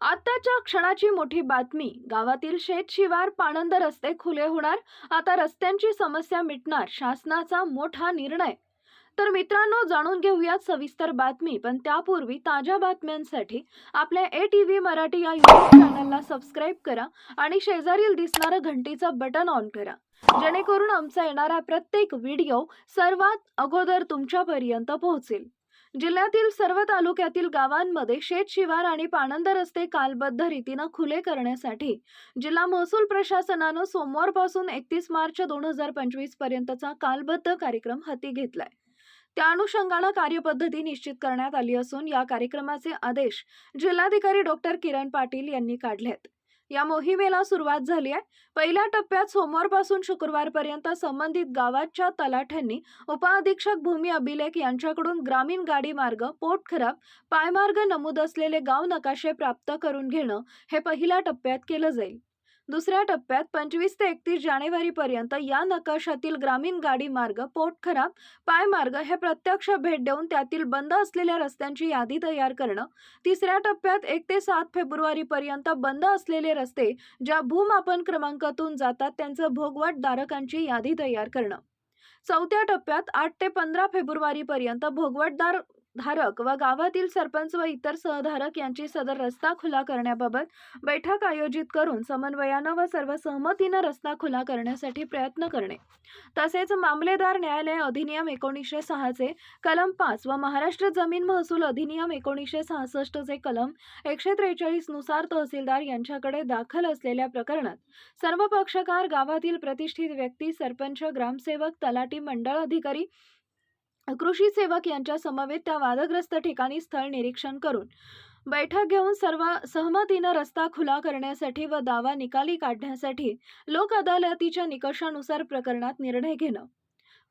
आत्ताच्या क्षणाची मोठी बातमी. गावातील शेत शिवार पाणंद रस्ते खुले होणार. आता रस्त्यांची समस्या मिटणार. शासनाचा मोठा निर्णय. तर मित्रांनो जाणून घेऊयात सविस्तर बातमी. पण त्यापूर्वी ताज्या बातम्यांसाठी आपल्या ए टी व्ही मराठी या युट्यूब चॅनलला सबस्क्राईब करा आणि शेजारील दिसणारं घंटीचं बटन ऑन करा. जेणेकरून आमचा येणारा प्रत्येक व्हिडिओ सर्वात अगोदर तुमच्यापर्यंत पोहोचेल. जिल्ह्यातील सर्व तालुक्यातील गावांमध्ये शेत शिवार आणि पाणंद रस्ते कालबद्ध रीतीनं खुले करण्यासाठी जिल्हा महसूल प्रशासनानं सोमवारपासून एकतीस मार्च दोन हजार पंचवीस पर्यंतचा कालबद्ध कार्यक्रम हाती घेतलाय. त्या अनुषंगानं कार्यपद्धती निश्चित करण्यात आली असून या कार्यक्रमाचे आदेश जिल्हाधिकारी डॉक्टर किरण पाटील यांनी काढलेत. या मोहिमेला सुरुवात झाली आहे. पहिल्या टप्प्यात सोमवारपासून शुक्रवारपर्यंत संबंधित गावाच्या तलाठ्यांनी उपअधीक्षक भूमी अभिलेख यांच्याकडून ग्रामीण गाडी मार्ग पोट खराब पायमार्ग नमूद असलेले गाव नकाशे प्राप्त करून घेणं हे पहिल्या टप्प्यात केलं जाईल. दुसऱ्या टप्प्यात पंचवीस ते एकतीस जानेवारीपर्यंत या नकाशातील ग्रामीण गाडी मार्ग पोट खराब पायमार्ग हे प्रत्यक्ष भेट देऊन त्यातील बंद असलेल्या रस्त्यांची यादी तयार करणं तिसऱ्या टप्प्यात एक ते सात फेब्रुवारीपर्यंत बंद असलेले रस्ते ज्या भूमापन क्रमांकातून जातात त्यांचं भोगवट धारकांची यादी तयार करणं. चौथ्या टप्प्यात आठ ते पंधरा फेब्रुवारीपर्यंत भोगवटदार धारक व गावातील सरपंच व इतर सहधारक यांची सदर रस्ता खुला करण्याबाबत बैठक आयोजित करून समन्वयानं व सर्व सहमतीनं रस्ता खुला करण्यासाठी प्रयत्न करणे. तसेच मामलेदार न्यायालय अधिनियम एकोणीसशे सहाचे कलम पाच व महाराष्ट्र जमीन महसूल अधिनियम एकोणीसशे सहासष्टचे कलम एकशे त्रेचाळीसनुसार तहसीलदार यांच्याकडे दाखल असलेल्या प्रकरणात सर्व पक्षकार गावातील प्रतिष्ठित व्यक्ती सरपंच ग्रामसेवक तलाटी मंडळ अधिकारी कृषी सेवक यांच्या समवेत त्या वादग्रस्त ठिकाणी स्थळ निरीक्षण करून बैठक घेऊन सर्व सहमतीनं रस्ता खुला करण्यासाठी व दावा निकाली काढण्यासाठी लोक अदालतीच्या निकषानुसार प्रकरणात निर्णय घेणं.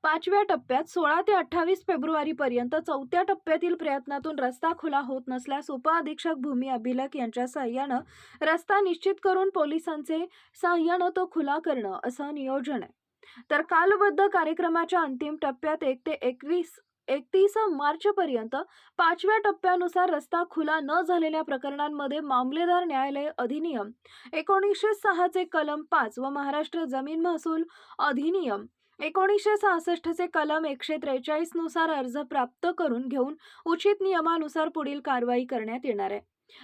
पाचव्या टप्प्यात सोळा ते अठ्ठावीस फेब्रुवारीपर्यंत चौथ्या टप्प्यातील प्रयत्नातून रस्ता खुला होत नसल्यास उपअधीक्षक भूमी अभिलेख यांच्या सहाय्यानं रस्ता निश्चित करून पोलिसांचे सहाय्यानं तो खुला करणं असं नियोजन आहे. तर कालबद्ध कार्यक्रमाच्या अंतिम टप्प्यात एक ते एकवीस एकतीस मार्च पर्यंत पाचव्या टप्प्यानुसार रस्ता खुला न झालेल्या प्रकरणांमध्ये मामलेदार न्यायालय अधिनियम एकोणीसशे सहाचे कलम पाच व महाराष्ट्र जमीन महसूल अधिनियम एकोणीसशे सहासष्टचे कलम एकशे त्रेचाळीसनुसार अर्ज प्राप्त करून घेऊन उचित नियमानुसार पुढील कारवाई करण्यात येणार आहे.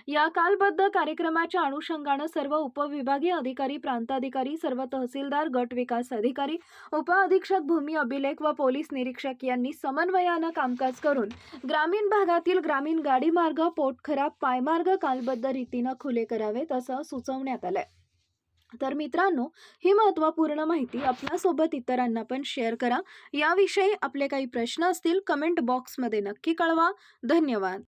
या कालबद्ध कार्यक्रमाच्या अनुषंगानं सर्व उपविभागीय अधिकारी प्रांताधिकारी सर्व तहसीलदार गट विकास अधिकारी उपअधीक्षक भूमी अभिलेख व पोलीस निरीक्षक यांनी समन्वयानं कामकाज करून ग्रामीण भागातील ग्रामीण गाडी मार्ग पोटखराब पायमार्ग कालबद्ध रीतीनं खुले करावेत असं सुचवण्यात आलंय. तर मित्रांनो ही महत्त्वपूर्ण माहिती आपल्यासोबत इतरांना पण शेअर करा. याविषयी आपले काही प्रश्न असतील कमेंट बॉक्समध्ये नक्की कळवा. धन्यवाद.